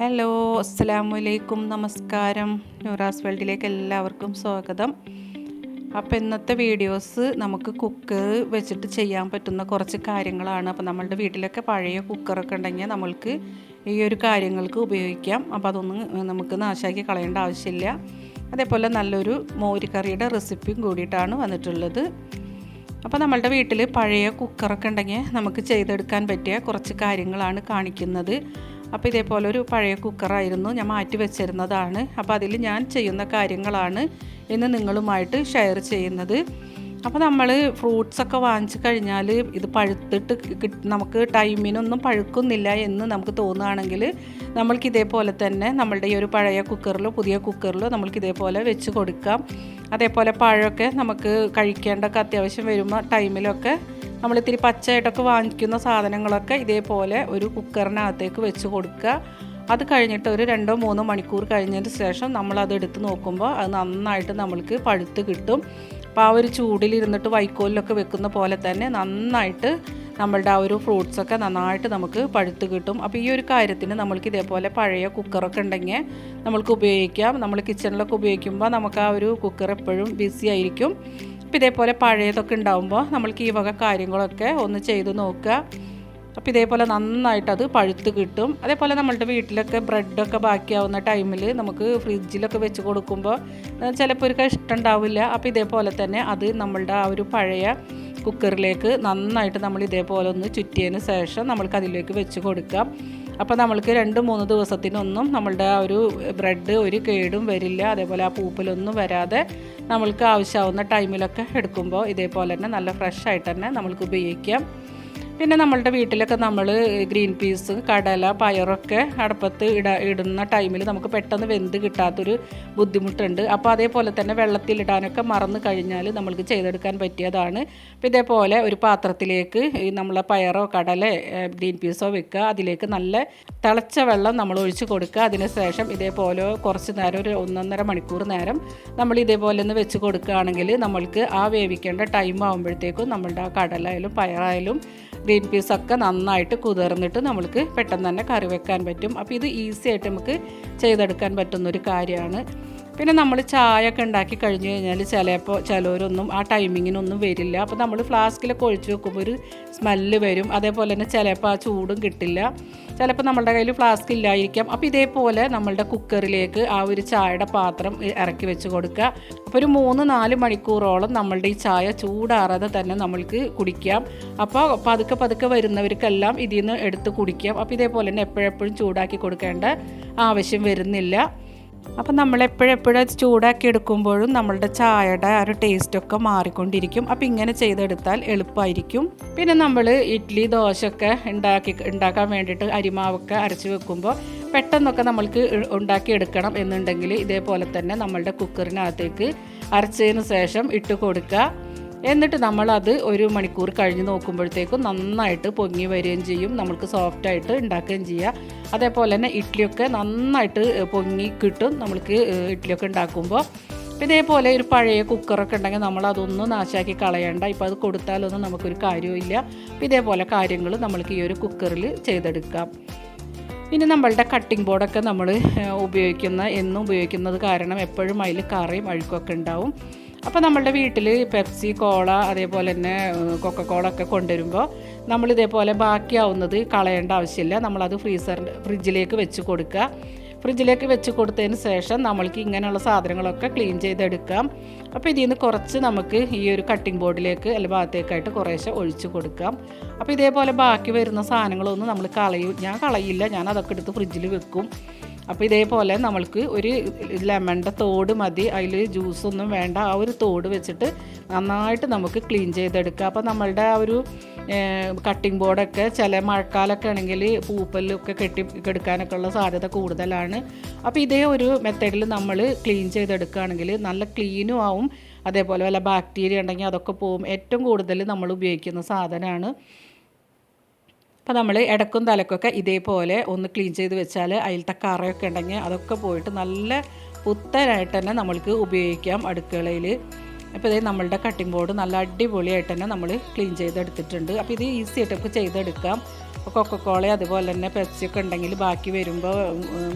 Hello അസ്സാം വലൈക്കും നമസ്കാരം. ന്യൂറാസ് വേൾഡിലേക്ക് എല്ലാവർക്കും സ്വാഗതം. അപ്പോൾ ഇന്നത്തെ വീഡിയോസ് നമുക്ക് കുക്കർ വെച്ചിട്ട് ചെയ്യാൻ പറ്റുന്ന കുറച്ച് കാര്യങ്ങളാണ്. അപ്പോൾ നമ്മളുടെ വീട്ടിലൊക്കെ പഴയ കുക്കറൊക്കെ ഉണ്ടെങ്കിൽ നമ്മൾക്ക് ഈ ഒരു കാര്യങ്ങൾക്ക് ഉപയോഗിക്കാം. അപ്പോൾ അതൊന്നും നമുക്ക് നാശാക്കി കളയേണ്ട ആവശ്യമില്ല. അതേപോലെ നല്ലൊരു മോരുകറിയുടെ റെസിപ്പിയും കൂടിയിട്ടാണ് വന്നിട്ടുള്ളത്. അപ്പോൾ നമ്മളുടെ വീട്ടിൽ പഴയ കുക്കറൊക്കെ ഉണ്ടെങ്കിൽ നമുക്ക് ചെയ്തെടുക്കാൻ പറ്റിയ കുറച്ച് കാര്യങ്ങളാണ് കാണിക്കുന്നത്. അപ്പോൾ ഇതേപോലെ ഒരു പഴയ കുക്കറായിരുന്നു ഞാൻ മാറ്റി വെച്ചിരുന്നതാണ്. അപ്പോൾ അതിൽ ഞാൻ ചെയ്യുന്ന കാര്യങ്ങളാണ് ഇന്ന് നിങ്ങളുമായിട്ട് ഷെയർ ചെയ്യുന്നത്. അപ്പോൾ നമ്മൾ ഫ്രൂട്ട്സൊക്കെ വാങ്ങിച്ചു കഴിഞ്ഞാൽ ഇത് പഴുത്തിട്ട് നമുക്ക് ടൈമിനൊന്നും പഴുക്കുന്നില്ല എന്ന് നമുക്ക് തോന്നുകയാണെങ്കിൽ നമ്മൾക്ക് ഇതേപോലെ തന്നെ നമ്മളുടെ ഈ ഒരു പഴയ കുക്കറിലോ പുതിയ കുക്കറിലോ നമ്മൾക്ക് ഇതേപോലെ വെച്ച് കൊടുക്കാം. അതേപോലെ പഴമൊക്കെ നമുക്ക് കഴിക്കേണ്ടൊക്കെ അത്യാവശ്യം വരുമ്പോൾ ടൈമിലൊക്കെ നമ്മൾ ഇത്തിരി പച്ചയായിട്ടൊക്കെ വാങ്ങിക്കുന്ന സാധനങ്ങളൊക്കെ ഇതേപോലെ ഒരു കുക്കറിനകത്തേക്ക് വെച്ച് കൊടുക്കുക. അത് കഴിഞ്ഞിട്ട് ഒരു രണ്ടോ മൂന്നോ മണിക്കൂർ കഴിഞ്ഞതിന് ശേഷം നമ്മളത് എടുത്ത് നോക്കുമ്പോൾ അത് നന്നായിട്ട് നമ്മൾക്ക് പഴുത്ത് കിട്ടും. അപ്പോൾ ആ ഒരു ചൂടിലിരുന്നിട്ട് വൈക്കോലിലൊക്കെ വെക്കുന്ന പോലെ തന്നെ നന്നായിട്ട് നമ്മളുടെ ആ ഒരു ഫ്രൂട്ട്സൊക്കെ നന്നായിട്ട് നമുക്ക് പഴുത്ത് കിട്ടും. അപ്പോൾ ഈ ഒരു കാര്യത്തിന് നമ്മൾക്ക് ഇതേപോലെ പഴയ കുക്കറൊക്കെ ഉണ്ടെങ്കിൽ നമ്മൾക്ക് ഉപയോഗിക്കാം. നമ്മൾ കിച്ചണിലൊക്കെ ഉപയോഗിക്കുമ്പോൾ നമുക്ക് ആ ഒരു കുക്കർ എപ്പോഴും ബിസി ആയിരിക്കും. അപ്പോൾ ഇതേപോലെ പഴയതൊക്കെ ഉണ്ടാകുമ്പോൾ നമ്മൾക്ക് ഈ വക കാര്യങ്ങളൊക്കെ ഒന്ന് ചെയ്ത് നോക്കുക. അപ്പോൾ ഇതേപോലെ നന്നായിട്ട് അത് പഴുത്ത് കിട്ടും. അതേപോലെ നമ്മളുടെ വീട്ടിലൊക്കെ ബ്രെഡൊക്കെ ബാക്കിയാവുന്ന ടൈമിൽ നമുക്ക് ഫ്രിഡ്ജിലൊക്കെ വെച്ച് കൊടുക്കുമ്പോൾ ചിലപ്പോൾ ഒരു കഷ്ടം ഉണ്ടാവില്ല അപ്പോൾ ഇതേപോലെ തന്നെ അത് നമ്മളുടെ ആ ഒരു പഴയ കുക്കറിലേക്ക് നന്നായിട്ട് നമ്മൾ ഇതേപോലെ ഒന്ന് ചുറ്റിയതിന് ശേഷം നമ്മൾക്ക് അതിലേക്ക് വെച്ച് കൊടുക്കാം. അപ്പോൾ നമ്മൾക്ക് രണ്ട് മൂന്ന് ദിവസത്തിനൊന്നും നമ്മളുടെ ആ ഒരു ബ്രെഡ് ഒരു കേടും വരില്ല. അതേപോലെ ആ പൂപ്പലൊന്നും വരാതെ നമ്മൾക്ക് ആവശ്യമാവുന്ന ടൈമിലൊക്കെ എടുക്കുമ്പോൾ ഇതേപോലെ തന്നെ നല്ല ഫ്രഷ് ആയിട്ട് തന്നെ നമ്മൾക്ക് ഉപയോഗിക്കാം. പിന്നെ നമ്മളുടെ വീട്ടിലൊക്കെ നമ്മൾ ഗ്രീൻ പീസ് കടല പയറൊക്കെ അടുപ്പത്ത് ഇട ഇടുന്ന ടൈമിൽ നമുക്ക് പെട്ടെന്ന് വെന്ത് കിട്ടാത്തൊരു ബുദ്ധിമുട്ടുണ്ട്. അപ്പോൾ അതേപോലെ തന്നെ വെള്ളത്തിലിടാനൊക്കെ മറന്നു കഴിഞ്ഞാൽ നമ്മൾക്ക് ചെയ്തെടുക്കാൻ പറ്റിയതാണ്. ഇതേപോലെ ഒരു പാത്രത്തിലേക്ക് നമ്മളെ പയറോ കടല ഗ്രീൻ പീസോ വെക്കുക. അതിലേക്ക് നല്ല തിളച്ച വെള്ളം നമ്മൾ ഒഴിച്ച് കൊടുക്കുക. അതിനുശേഷം ഇതേപോലെ കുറച്ച് നേരം ഒരു ഒന്നൊന്നര മണിക്കൂർ നേരം നമ്മൾ ഇതേപോലെ ഒന്ന് വെച്ച് കൊടുക്കുകയാണെങ്കിൽ നമ്മൾക്ക് ആ വേവിക്കേണ്ട ടൈം ആകുമ്പോഴത്തേക്കും നമ്മളുടെ ആ കടലായാലും പയറായാലും ഗ്രീൻ പീസൊക്കെ നന്നായിട്ട് കുതിർന്നിട്ട് നമ്മൾക്ക് പെട്ടെന്ന് തന്നെ കറി വെക്കാൻ പറ്റും. അപ്പോൾ ഇത് ഈസി ആയിട്ട് നമുക്ക് ചെയ്തെടുക്കാൻ പറ്റുന്നൊരു കാര്യമാണ്. പിന്നെ നമ്മൾ ചായ ഒക്കെ ഉണ്ടാക്കി കഴിഞ്ഞ് കഴിഞ്ഞാൽ ചിലപ്പോൾ ചിലവരൊന്നും ആ ടൈമിങ്ങിനൊന്നും വരില്ല. അപ്പോൾ നമ്മൾ ഫ്ലാസ്കിലൊക്കെ ഒഴിച്ച് വെക്കുമ്പോൾ ഒരു സ്മെല്ല് വരും. അതേപോലെ തന്നെ ചിലപ്പോൾ ആ ചൂടും കിട്ടില്ല. ചിലപ്പോൾ നമ്മളുടെ കയ്യിൽ ഫ്ലാസ്ക് ഇല്ലായിരിക്കാം. അപ്പോൾ ഇതേപോലെ നമ്മളുടെ കുക്കറിലേക്ക് ആ ഒരു ചായയുടെ പാത്രം ഇറക്കി വെച്ച് കൊടുക്കുക. അപ്പോൾ ഒരു മൂന്ന് നാല് മണിക്കൂറോളം നമ്മളുടെ ഈ ചായ ചൂടാറാതെ തന്നെ നമ്മൾക്ക് കുടിക്കാം. അപ്പോൾ പതുക്കെ പതുക്കെ വരുന്നവർക്കെല്ലാം ഇതിൽ നിന്ന് എടുത്ത് കുടിക്കാം. അപ്പോൾ ഇതേപോലെ തന്നെ എപ്പോഴെപ്പോഴും ചൂടാക്കി കൊടുക്കേണ്ട ആവശ്യം വരുന്നില്ല. അപ്പം നമ്മൾ എപ്പോഴെപ്പോഴും ചൂടാക്കി എടുക്കുമ്പോഴും നമ്മളുടെ ചായയുടെ ആ ഒരു ടേസ്റ്റൊക്കെ മാറിക്കൊണ്ടിരിക്കും. അപ്പം ഇങ്ങനെ ചെയ്തെടുത്താൽ എളുപ്പമായിരിക്കും പിന്നെ നമ്മൾ ഇഡ്ഡലി ദോശയൊക്കെ ഉണ്ടാക്കി ഉണ്ടാക്കാൻ വേണ്ടിയിട്ട് അരിമാവൊക്കെ അരച്ച് വെക്കുമ്പോൾ പെട്ടെന്നൊക്കെ നമ്മൾക്ക് ഉണ്ടാക്കിയെടുക്കണം എന്നുണ്ടെങ്കിൽ ഇതേപോലെ തന്നെ നമ്മളുടെ കുക്കറിനകത്തേക്ക് അരച്ചതിന് ശേഷം ഇട്ട് കൊടുക്കുക. എന്നിട്ട് നമ്മളത് ഒരു മണിക്കൂർ കഴിഞ്ഞ് നോക്കുമ്പോഴത്തേക്കും നന്നായിട്ട് പൊങ്ങി വരികയും ചെയ്യും. നമുക്ക് സോഫ്റ്റായിട്ട് ഉണ്ടാക്കുകയും ചെയ്യാം. അതേപോലെ തന്നെ ഇഡ്ഡലിയൊക്കെ നന്നായിട്ട് പൊങ്ങി കിട്ടും നമ്മൾക്ക് ഇഡ്ഡലിയൊക്കെ ഉണ്ടാക്കുമ്പോൾ. ഇതേപോലെ ഒരു പഴയ കുക്കറൊക്കെ ഉണ്ടെങ്കിൽ നമ്മൾ അതൊന്നും നാശാക്കി കളയണ്ട. ഇപ്പോൾ അത് കൊടുത്താലൊന്നും നമുക്കൊരു കാര്യമില്ല ഇതേപോലെ കാര്യങ്ങൾ നമ്മൾക്ക് ഈ ഒരു കുക്കറിൽ ചെയ്തെടുക്കാം. ഇനി നമ്മളുടെ കട്ടിംഗ് ബോർഡൊക്കെ നമ്മൾ ഉപയോഗിക്കുന്ന എന്നും ഉപയോഗിക്കുന്നത് കാരണം എപ്പോഴും അതിൽ കറിയും അഴുക്കൊക്കെ ഉണ്ടാവും. അപ്പോൾ നമ്മളുടെ വീട്ടിൽ പെപ്സി കോള അതേപോലെ തന്നെ കൊക്കക്കോള ഒക്കെ കൊണ്ടുവരുമ്പോൾ നമ്മൾ ഇതേപോലെ ബാക്കിയാവുന്നത് കളയേണ്ട ആവശ്യമില്ല. നമ്മളത് ഫ്രീസറിന്റെ ഫ്രിഡ്ജിലേക്ക് വെച്ച് കൊടുക്കുക. ഫ്രിഡ്ജിലേക്ക് വെച്ച് കൊടുത്തതിന് ശേഷം നമ്മൾക്ക് ഇങ്ങനെയുള്ള സാധനങ്ങളൊക്കെ ക്ലീൻ ചെയ്തെടുക്കാം. അപ്പോൾ ഇതിൽ നിന്ന് കുറച്ച് നമുക്ക് ഈ ഒരു കട്ടിംഗ് ബോർഡിലേക്ക് അല്ല ഭാഗത്തേക്കായിട്ട് കുറേശ്ശെ ഒഴിച്ച് കൊടുക്കാം. അപ്പോൾ ഇതേപോലെ ബാക്കി വരുന്ന സാധനങ്ങളൊന്നും നമ്മൾ കളയും ഞാൻ കളയില്ല ഞാൻ അതൊക്കെ എടുത്ത് ഫ്രിഡ്ജിൽ വെക്കും. അപ്പോൾ ഇതേപോലെ നമ്മൾക്ക് ഒരു ലെമണിന്റെ തോട് മതി അതിൽ ജ്യൂസൊന്നും വേണ്ട ആ ഒരു തോട് വെച്ചിട്ട് നന്നായിട്ട് നമുക്ക് ക്ലീൻ ചെയ്തെടുക്കുക അപ്പോൾ നമ്മളുടെ ആ ഒരു കട്ടിംഗ് ബോർഡൊക്കെ ചില മഴക്കാലമൊക്കെ ആണെങ്കിൽ പൂപ്പലൊക്കെ കെട്ടി കെടുക്കാനൊക്കെ ഉള്ള സാധ്യത കൂടുതലാണ്. അപ്പോൾ ഇതേ ഒരു മെത്തേഡിൽ നമ്മൾ ക്ലീൻ ചെയ്തെടുക്കുകയാണെങ്കിൽ നല്ല ക്ലീനും ആവും. അതേപോലെ വല്ല ബാക്ടീരിയ ഉണ്ടെങ്കിൽ അതൊക്കെ പോവും. ഏറ്റവും കൂടുതൽ നമ്മൾ ഉപയോഗിക്കുന്ന സാധനമാണ് അപ്പോൾ നമ്മൾ ഇടക്കും തലക്കൊക്കെ ഇതേപോലെ ഒന്ന് ക്ലീൻ ചെയ്ത് വെച്ചാൽ അതിലത്തെ കറയൊക്കെ ഉണ്ടെങ്കിൽ അതൊക്കെ പോയിട്ട് നല്ല പുത്തനായിട്ട് തന്നെ നമ്മൾക്ക് ഉപയോഗിക്കാം അടുക്കളയിൽ അപ്പോൾ ഇതേ നമ്മളുടെ കട്ടിംഗ് ബോർഡ് നല്ല അടിപൊളിയായിട്ട് തന്നെ നമ്മൾ ക്ലീൻ ചെയ്തെടുത്തിട്ടുണ്ട്. അപ്പോൾ ഇത് ഈസി ആയിട്ട് നമുക്ക് ചെയ്തെടുക്കാം. അപ്പോൾ കൊക്കക്കോള അതുപോലെ തന്നെ പെപ്സിയൊക്കെ ഉണ്ടെങ്കിൽ ബാക്കി വരുമ്പോൾ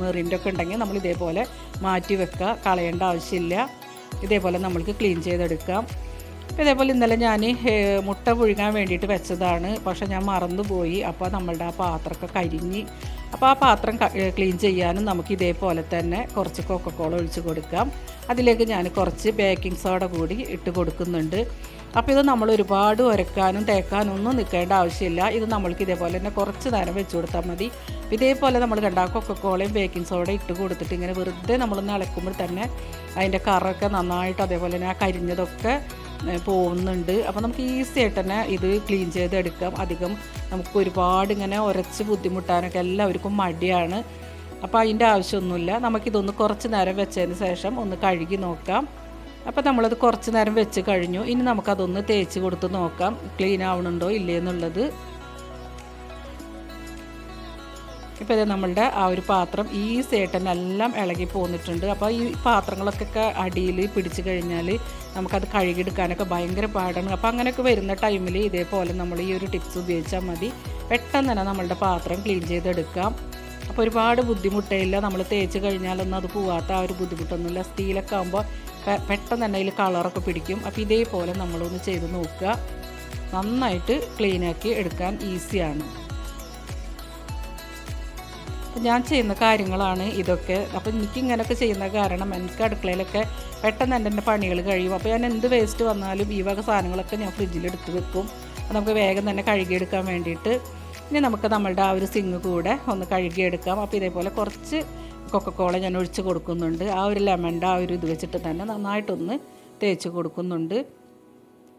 മെറിന്റെ ഒക്കെ ഉണ്ടെങ്കിൽ നമ്മൾ ഇതേപോലെ മാറ്റി വെക്കുക കളയേണ്ട ആവശ്യമില്ല. ഇതേപോലെ നമ്മൾക്ക് ക്ലീൻ ചെയ്തെടുക്കാം. ഇതേപോലെ ഇന്നലെ ഞാൻ മുട്ട പുഴുങ്ങാൻ വേണ്ടിയിട്ട് വെച്ചതാണ്. പക്ഷേ ഞാൻ മറന്നുപോയി. അപ്പോൾ നമ്മളുടെ ആ പാത്രമൊക്കെ കരിഞ്ഞ് അപ്പോൾ ആ പാത്രം ക്ലീൻ ചെയ്യാനും നമുക്ക് ഇതേപോലെ തന്നെ കുറച്ച് കൊക്കക്കോള ഒഴിച്ച് കൊടുക്കാം. അതിലേക്ക് ഞാൻ കുറച്ച് ബേക്കിംഗ് സോഡ കൂടി ഇട്ട് കൊടുക്കുന്നുണ്ട്. അപ്പോൾ ഇത് നമ്മൾ ഒരുപാട് ഉരക്കാനും തേക്കാനും ഒന്നും നിൽക്കേണ്ട ആവശ്യമില്ല. ഇത് നമ്മൾക്ക് ഇതേപോലെ തന്നെ കുറച്ച് നേരം വെച്ച് കൊടുത്താൽ മതി. ഇതേപോലെ നമ്മൾ കണ്ടാൽ കൊക്കക്കോളയും ബേക്കിംഗ് സോഡ ഇട്ട് കൊടുത്തിട്ട് ഇങ്ങനെ വെറുതെ നമ്മളൊന്ന് ഇളക്കുമ്പോൾ തന്നെ അതിന്റെ കറൊക്കെ നന്നായിട്ട് അതേപോലെ തന്നെ ആ കരിഞ്ഞതൊക്കെ പോകുന്നുണ്ട്. അപ്പോൾ നമുക്ക് ഈസി ആയിട്ട് തന്നെ ഇത് ക്ലീൻ ചെയ്തെടുക്കാം അധികം നമുക്ക് ഒരുപാട് ഇങ്ങനെ ഉരച്ച് ബുദ്ധിമുട്ടാനൊക്കെ എല്ലാവർക്കും മടിയാണ്. അപ്പോൾ അതിന്റെ ആവശ്യമൊന്നുമില്ല. നമുക്കിതൊന്ന് കുറച്ച് നേരം വെച്ചതിന് ശേഷം ഒന്ന് കഴുകി നോക്കാം. അപ്പോൾ നമ്മളത് കുറച്ച് നേരം വെച്ച് കഴിഞ്ഞു. ഇനി നമുക്കതൊന്ന് തേച്ച് കൊടുത്ത് നോക്കാം. ക്ലീൻ ആവണുണ്ടോ ഇല്ലേ എന്നുള്ളത്. ഇപ്പോൾ ഇത് നമ്മളുടെ ആ ഒരു പാത്രം തന്നെ എല്ലാം ഇളകി പോന്നിട്ടുണ്ട്. അപ്പോൾ ഈ പാത്രങ്ങളൊക്കെ അടിയിൽ പിടിച്ച് കഴിഞ്ഞാൽ നമുക്കത് കഴുകിയെടുക്കാനൊക്കെ ഭയങ്കര പാടാണ്. അപ്പോൾ അങ്ങനെയൊക്കെ വരുന്ന ടൈമിൽ ഇതേപോലെ നമ്മൾ ഈ ഒരു ടിപ്സ് ഉപയോഗിച്ചാൽ മതി. പെട്ടെന്ന് തന്നെ നമ്മളുടെ പാത്രം ക്ലീൻ ചെയ്തെടുക്കാം. അപ്പോൾ ഒരുപാട് ബുദ്ധിമുട്ടേയില്ല. നമ്മൾ തേച്ച് കഴിഞ്ഞാലൊന്നും അത് പോവാത്ത ആ ഒരു ബുദ്ധിമുട്ടൊന്നുമില്ല. സ്റ്റീലൊക്കെ ആകുമ്പോൾ പെട്ടെന്ന് തന്നെ അതിൽ കളറൊക്കെ പിടിക്കും. അപ്പോൾ ഇതേപോലെ നമ്മളൊന്ന് ചെയ്ത് നോക്കുക. നന്നായിട്ട് ക്ലീനാക്കി എടുക്കാൻ ഈസിയാണ്. ഞാൻ ചെയ്യുന്ന കാര്യങ്ങളാണ് ഇതൊക്കെ. അപ്പോൾ എനിക്ക് ഇങ്ങനെയൊക്കെ ചെയ്യുന്ന കാരണം എനിക്ക് അടുക്കളയിലൊക്കെ പെട്ടെന്ന് എന്റെ എന്റെ പണികൾ കഴിയും. അപ്പോൾ ഞാൻ എന്ത് വേസ്റ്റ് വന്നാലും ഈ വക സാധനങ്ങളൊക്കെ ഞാൻ ഫ്രിഡ്ജിലെടുത്ത് വെക്കും. നമുക്ക് വേഗം തന്നെ കഴുകിയെടുക്കാൻ വേണ്ടിയിട്ട് ഇനി നമുക്ക് നമ്മളുടെ ആ ഒരു സിങ് കൂടെ ഒന്ന് കഴുകിയെടുക്കാം. അപ്പോൾ ഇതേപോലെ കുറച്ച് കൊക്കക്കോള ഞാൻ ഒഴിച്ച് കൊടുക്കുന്നുണ്ട്. ആ ഒരു ലെമണിന്റെ ആ ഒരു ഇത് വെച്ചിട്ട് തന്നെ നന്നായിട്ടൊന്ന് തേച്ച് കൊടുക്കുന്നുണ്ട്.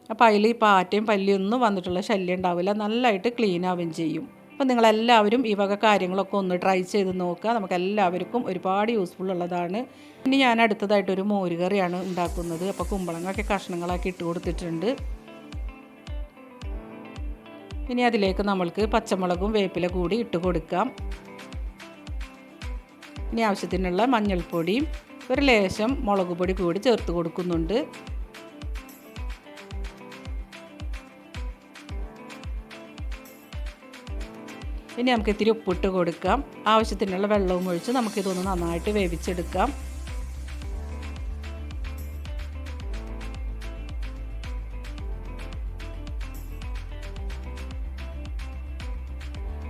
അപ്പോൾ അതിൽ ഈ പാറ്റയും പല്ലിയൊന്നും വന്നിട്ടുള്ള ശല്യം ഉണ്ടാവില്ല. നല്ലതായിട്ട് ക്ലീൻ ആവുകയും ചെയ്യും. അപ്പോൾ നിങ്ങളെല്ലാവരും ഈ വക കാര്യങ്ങളൊക്കെ ഒന്ന് ട്രൈ ചെയ്ത് നോക്കുക. നമുക്ക് എല്ലാവർക്കും ഒരുപാട് യൂസ്ഫുൾ ഉള്ളതാണ്. ഇനി ഞാൻ അടുത്തതായിട്ടൊരു മോരുകറിയാണ് ഉണ്ടാക്കുന്നത്. അപ്പോൾ കുമ്പളങ്ങൊക്കെ കഷ്ണങ്ങളാക്കി ഇട്ട് കൊടുത്തിട്ടുണ്ട്. ഇനി അതിലേക്ക് നമ്മൾക്ക് പച്ചമുളകും വേപ്പില കൂടി ഇട്ട് കൊടുക്കാം. ഇനി ആവശ്യത്തിനുള്ള മഞ്ഞൾപ്പൊടിയും ഒരു ലേശം മുളക് പൊടി കൂടി ചേർത്ത് കൊടുക്കുന്നുണ്ട്. ഇനി നമുക്ക് ഇത്തിരി ഉപ്പിട്ട് കൊടുക്കാം. ആവശ്യത്തിനുള്ള വെള്ളവും ഒഴിച്ച് നമുക്കിതൊന്ന് നന്നായിട്ട് വേവിച്ചെടുക്കാം.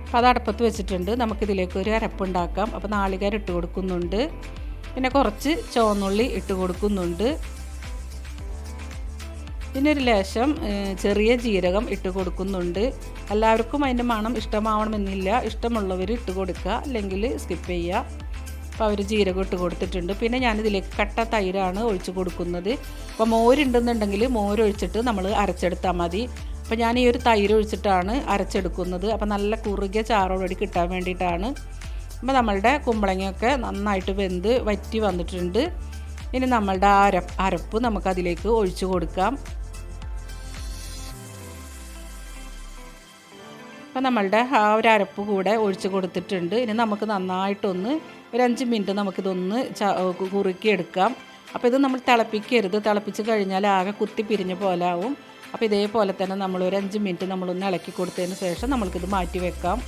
അപ്പോൾ അത് അടുപ്പത്ത് വെച്ചിട്ടുണ്ട്. നമുക്കിതിലേക്ക് ഒരു അരപ്പുണ്ടാക്കാം. അപ്പോൾ നാളികേരം ഇട്ട് കൊടുക്കുന്നുണ്ട്. പിന്നെ കുറച്ച് ചുവന്നുള്ളി ഇട്ട് കൊടുക്കുന്നുണ്ട്. പിന്നെ ഒരു ലേശം ചെറിയ ജീരകം ഇട്ട് കൊടുക്കുന്നുണ്ട്. എല്ലാവർക്കും അതിന്റെ മണം ഇഷ്ടമാവണമെന്നില്ല. ഇഷ്ടമുള്ളവർ ഇട്ട് കൊടുക്കുക അല്ലെങ്കിൽ സ്കിപ്പ് ചെയ്യുക. അപ്പോൾ അവർ ജീരകം ഇട്ട് കൊടുത്തിട്ടുണ്ട്. പിന്നെ ഞാനിതിലേക്ക് കട്ട തൈരാണ് ഒഴിച്ച് കൊടുക്കുന്നത്. അപ്പോൾ മോരുണ്ടെന്നുണ്ടെങ്കിൽ മോരൊഴിച്ചിട്ട് നമ്മൾ അരച്ചെടുത്താൽ മതി. അപ്പോൾ ഞാൻ ഈ ഒരു തൈര് ഒഴിച്ചിട്ടാണ് അരച്ചെടുക്കുന്നത്. അപ്പോൾ നല്ല കുറുകിയ ചാറോടുകൂടി കിട്ടാൻ വേണ്ടിയിട്ടാണ്. അപ്പോൾ നമ്മളുടെ കുമ്പളങ്ങയൊക്കെ നന്നായിട്ട് വെന്ത് വറ്റി വന്നിട്ടുണ്ട്. ഇനി നമ്മളുടെ ആ അരപ്പ് അരപ്പ് നമുക്കതിലേക്ക് ഒഴിച്ചു കൊടുക്കാം. അപ്പോൾ നമ്മളുടെ ആ ഒരു അരപ്പ് കൂടെ ഒഴിച്ച് കൊടുത്തിട്ടുണ്ട്. ഇനി നമുക്ക് നന്നായിട്ടൊന്ന് ഒരു അഞ്ച് മിനിറ്റ് നമുക്കിതൊന്ന് കുറുക്കിയെടുക്കാം. അപ്പോൾ ഇത് നമ്മൾ തിളപ്പിക്കരുത്. തിളപ്പിച്ച് കഴിഞ്ഞാൽ ആകെ കുത്തി പിരിഞ്ഞ പോലെ ആവും. അപ്പോൾ ഇതേപോലെ തന്നെ നമ്മൾ ഒരു അഞ്ച് മിനിറ്റ് നമ്മളൊന്ന് ഇളക്കി കൊടുത്തതിന് ശേഷം നമ്മൾക്കിത് മാറ്റി വെക്കാം.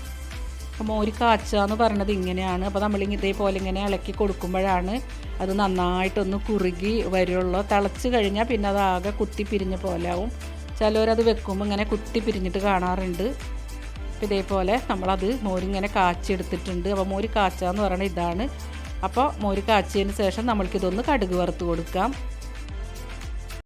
അപ്പോൾ മോര് കാച്ച എന്ന് പറയുന്നത് ഇങ്ങനെയാണ്. അപ്പോൾ നമ്മൾ ഇതേപോലെ ഇങ്ങനെ ഇളക്കി കൊടുക്കുമ്പോഴാണ് അത് നന്നായിട്ടൊന്ന് കുറുകി വരുള്ളൂ. തിളച്ച് കഴിഞ്ഞാൽ പിന്നെ അത് ആകെ കുത്തി പിരിഞ്ഞ പോലെ ആവും. ചിലവരത് വെക്കുമ്പോൾ ഇങ്ങനെ കുത്തി പിരിഞ്ഞിട്ട് കാണാറുണ്ട്. അപ്പോൾ ഇതേപോലെ നമ്മളത് മോരിങ്ങനെ കാച്ചെടുത്തിട്ടുണ്ട്. അപ്പോൾ മോര് കാച്ചാന്ന് പറയുന്നത് ഇതാണ്. അപ്പോൾ മോര് കാച്ചതിന് ശേഷം നമ്മൾക്കിതൊന്ന് കടുക് വറുത്ത് കൊടുക്കാം.